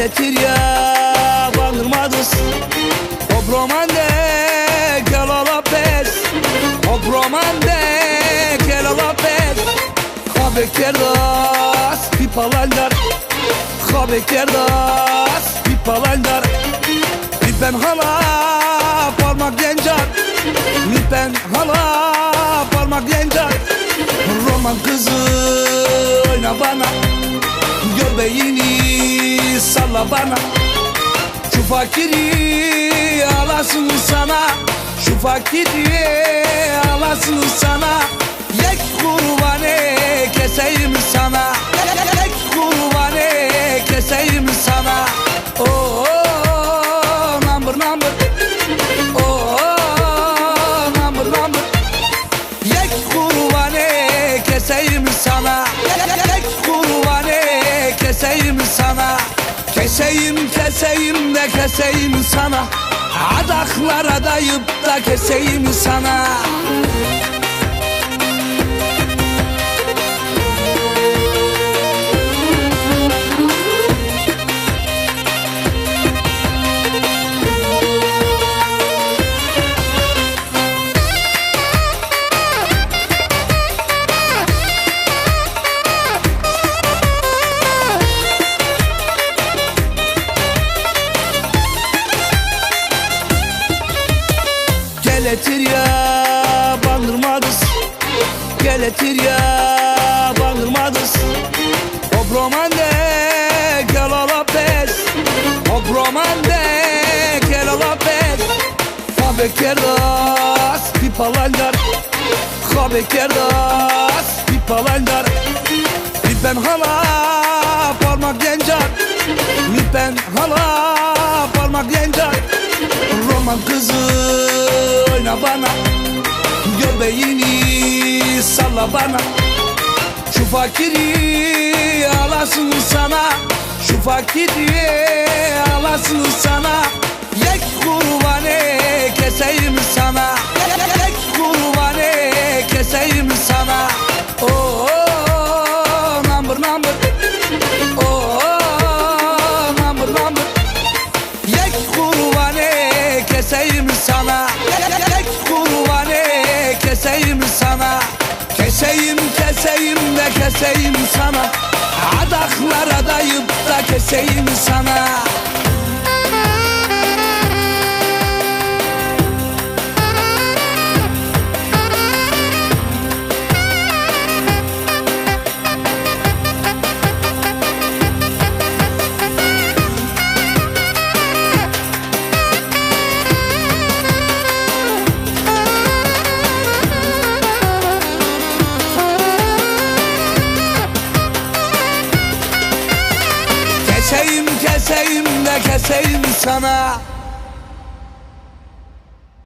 geletir ya Bandırmadız Obromande Kela lapes Obromande Kela lapes Kabe kerdas Pipalandar Kabe kerdas Pipalandar Lipen hala Parmak gencar. Lipen hala Parmak gencar. Roman kızı Oyna bana. Göbeğini salla bana. Şu fakiri alasın sana. Şu fakiri alasın sana. Yek kurbanı keseyim sana Keseyim keseyim de keseyim sana. Adaklara dayıp da keseyim sana Geletir ya bandırmadız. Geletir ya bandırmadız. Hop romande gel ala pes Hop romande gel ala pes Habe kerdas pipalanlar Habe kerdas pipalanlar Bir ben hala parmak gencar. Bir ben hala parmak gencar. Roman kızı oyna bana Göbeğini salla bana. Şu fakiri alasın sana Şu fakiri keseyim sana Keseyim keseyim de keseyim sana. Adaklara dayıp da keseyim sana Keseyim keseyim de keseyim sana